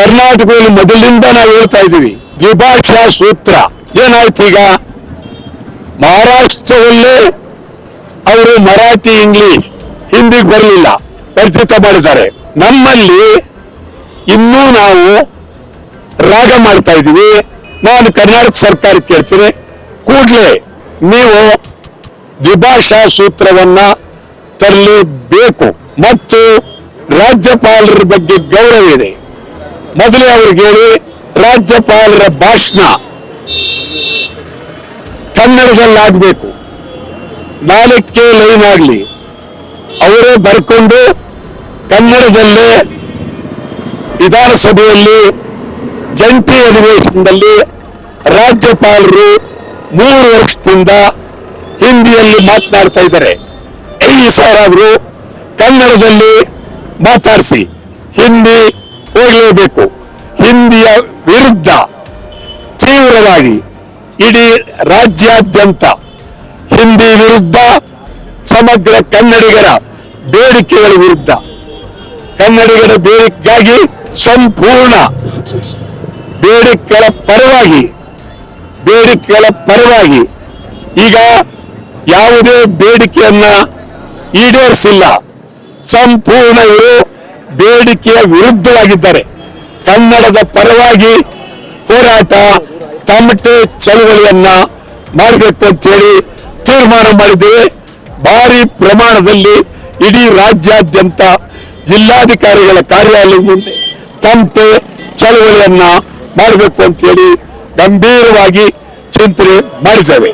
ಕರ್ನಾಟಕದಲ್ಲಿ ಮೊದಲಿಂದ ನಾವು ಹೇಳ್ತಾ ಇದ್ದೀವಿ. ದ್ವಿಭಾಷಾ ಸೂತ್ರ. ಏನಾಯ್ತು ಈಗ ಮಹಾರಾಷ್ಟ್ರದಲ್ಲೇ ಅವರು ಮರಾಠಿ, ಇಂಗ್ಲಿಷ್, ಹಿಂದಿಗೆ ಬರಲಿಲ್ಲ. ಪರಿಚಿತ ಮಾಡಿದ್ದಾರೆ. ನಮ್ಮಲ್ಲಿ ಇನ್ನೂ ನಾವು ರಾಗ ಮಾಡ್ತಾ ಇದ್ದೀವಿ. ನಾನು ಕರ್ನಾಟಕ ಸರ್ಕಾರಕ್ಕೆ ಕೇಳ್ತೀನಿ. ಕೂಡಲೇ ನೀವು ದ್ವಿಭಾಷಾ ಸೂತ್ರವನ್ನ ತರಲೇಬೇಕು. ಮತ್ತು ರಾಜ್ಯಪಾಲರ ಬಗ್ಗೆ ಗೌರವ ಇದೆ. ಮೊದಲೇ ಅವ್ರಿಗೆ ಹೇಳಿ, ರಾಜ್ಯಪಾಲರ ಭಾಷಣ ಕನ್ನಡದಲ್ಲಾಗಬೇಕು. ನಾಲ್ಕೇ ಲೈನ್ ಆಗಲಿ ಅವರೇ ಬರ್ಕೊಂಡು ಕನ್ನಡದಲ್ಲೇ ವಿಧಾನಸಭೆಯಲ್ಲಿ ಜಂಟಿ ಅಧಿವೇಶನದಲ್ಲಿ ರಾಜ್ಯಪಾಲರು ಮೂರು ವರ್ಷದಿಂದ ಹಿಂದಿಯಲ್ಲಿ ಮಾತನಾಡ್ತಾ ಇದ್ದಾರೆ. ಈ ಸಾರಾದ್ರೂ ಕನ್ನಡದಲ್ಲಿ ಮಾತಾಡಿಸಿ, ಹಿಂದಿ ಹೋಗಲೇಬೇಕು. ಹಿಂದಿಯ ವಿರುದ್ಧ ತೀವ್ರವಾಗಿ ಇಡೀ ರಾಜ್ಯಾದ್ಯಂತ ಹಿಂದಿ ವಿರುದ್ಧ, ಸಮಗ್ರ ಕನ್ನಡಿಗರ ಬೇಡಿಕೆಗಳ ವಿರುದ್ಧ. ಕನ್ನಡಿಗರ ಬೇಡಿಕೆಗಾಗಿ ಸಂಪೂರ್ಣ ಬೇಡಿಕೆಗಳ ಪರವಾಗಿ ಬೇಡಿಕೆಗಳ ಪರವಾಗಿ ಈಗ ಯಾವುದೇ ಬೇಡಿಕೆಯನ್ನ ಈಡೇರಿಸಿಲ್ಲ. ಸಂಪೂರ್ಣ ಇವರು ಬೇಡಿಕೆಯ ವಿರುದ್ಧವಾಗಿದ್ದಾರೆ. ಕನ್ನಡದ ಪರವಾಗಿ ಹೋರಾಟ ತಮಟೆ ಚಳವಳಿಯನ್ನ ಮಾಡಬೇಕು ಅಂತೇಳಿ ತೀರ್ಮಾನ ಮಾಡಿದ್ದೇವೆ ಭಾರಿ ಪ್ರಮಾಣದಲ್ಲಿ ಇಡೀ ರಾಜ್ಯಾದ್ಯಂತ ಜಿಲ್ಲಾಧಿಕಾರಿಗಳ ಕಾರ್ಯಾಲಯ ಮುಂದೆ ತಮಟೆ ಚಳವಳಿಯನ್ನ ಮಾಡಬೇಕು ಅಂತೇಳಿ ಗಂಭೀರವಾಗಿ ಚಿಂತನೆ ಮಾಡಿದ್ದೇವೆ.